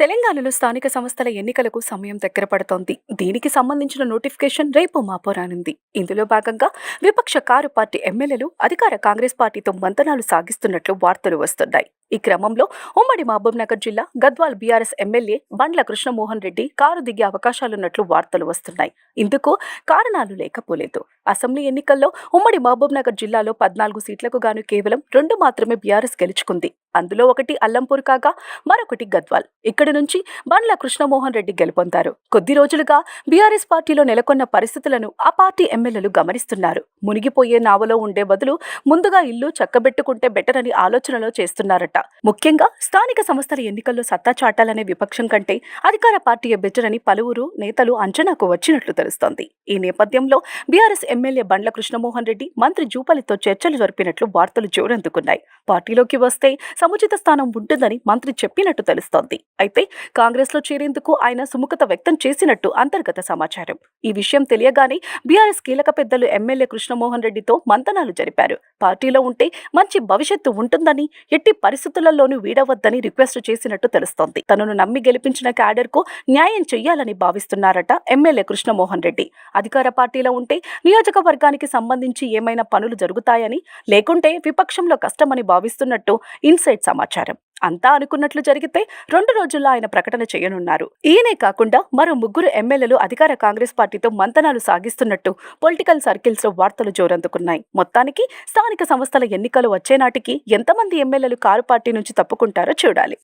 తెలంగాణలో స్థానిక సంస్థల ఎన్నికలకు సమయం దగ్గర పడుతోంది. దీనికి సంబంధించిన నోటిఫికేషన్ రేపు మాపో రానుంది ఇందులో భాగంగా విపక్ష కారు పార్టీ ఎమ్మెల్యేలు అధికార కాంగ్రెస్ పార్టీతో మంతనాలు సాగిస్తున్నట్లు వార్తలు వస్తున్నాయి. ఈ క్రమంలో ఉమ్మడి మహబూబ్నగర్ జిల్లా Gadwal BRS MLA Bandla Krishnamohan Reddy car దిగే అవకాశాలున్నట్లు వార్తలు వస్తున్నాయి. ఇందుకు కారణాలు లేకపోలేదు. అసెంబ్లీ ఎన్నికల్లో ఉమ్మడి మహబూబ్నగర్ జిల్లాలో పద్నాలుగు సీట్లకు గాను కేవలం రెండు మాత్రమే బీఆర్ఎస్ గెలుచుకుంది. అందులో ఒకటి అల్లంపూర్ కాగా మరొకటి గద్వాల్. ఇక్కడి నుంచి బండ్ల కృష్ణమోహన్ రెడ్డి గెలుపొందారు. కొద్ది రోజులుగా బీఆర్ఎస్ పార్టీలో నెలకొన్న పరిస్థితులను ఆ పార్టీ ఎమ్మెల్యేలు గమనిస్తున్నారు. మునిగిపోయే నావలో ఉండే బదులు ముందుగా ఇల్లు చక్కబెట్టుకుంటే బెటర్ అని ఆలోచనలో చేస్తున్నారట. ముఖ్యంగా స్థానిక సంస్థల ఎన్నికల్లో సత్తా చాటాలనే విపక్షం కంటే అధికార పార్టీ బెటర్ అని పలువురు నేతలు అంచనాకు వచ్చినట్లు తెలుస్తోంది. ఈ నేపథ్యంలో బీఆర్ఎస్ ఎమ్మెల్యే బండ్ల కృష్ణమోహన్ రెడ్డి మంత్రి జూపలితో చర్చలు జరిపినట్లు వార్తలు జోరందుకున్నాయి పార్టీలోకి వస్తే సముచిత స్థానం ఉంటుందని మంత్రి చెప్పినట్టు తెలుస్తోంది. అయితే కాంగ్రెస్లో చేరేందుకు ఆయన సుముఖత వ్యక్తం చేసినట్టు అంతర్గత సమాచారం. ఈ విషయం తెలియగానే బీఆర్ఎస్ కీలక పెద్దలు ఎమ్మెల్యే కృష్ణమోహన్ రెడ్డితో మంతనాలు జరిపారు. పార్టీలో ఉంటే మంచి భవిష్యత్తు ఉంటుందని ఎట్టి పరిస్థితులలోనూ వీడవద్దని రిక్వెస్ట్ చేసినట్టు తెలుస్తోంది. తనను నమ్మి గెలిపించిన క్యాడర్కు న్యాయం చెయ్యాలని భావిస్తున్నారట ఎమ్మెల్యే కృష్ణమోహన్ రెడ్డి. అధికార పార్టీలో ఉంటే నియోజకవర్గానికి సంబంధించి ఏమైనా పనులు జరుగుతాయని లేకుంటే విపక్షంలో కష్టమని భావిస్తున్నట్టు ఇన్సైడ్ సమాచారం. అంతా అనుకున్నట్లు జరిగితే రెండు రోజుల్లో ఆయన ప్రకటన చేయనున్నారు. ఈయనే కాకుండా మరో ముగ్గురు ఎమ్మెల్యేలు అధికార కాంగ్రెస్ పార్టీతో మంతనాలు సాగిస్తున్నట్టు పొలిటికల్ సర్కిల్స్లో వార్తలు జోరందుకున్నాయి. మొత్తానికి స్థానిక సంస్థల ఎన్నికలు వచ్చే నాటికి ఎంతమంది ఎమ్మెల్యేలు కారు పార్టీ నుంచి తప్పుకుంటారో చూడాలి.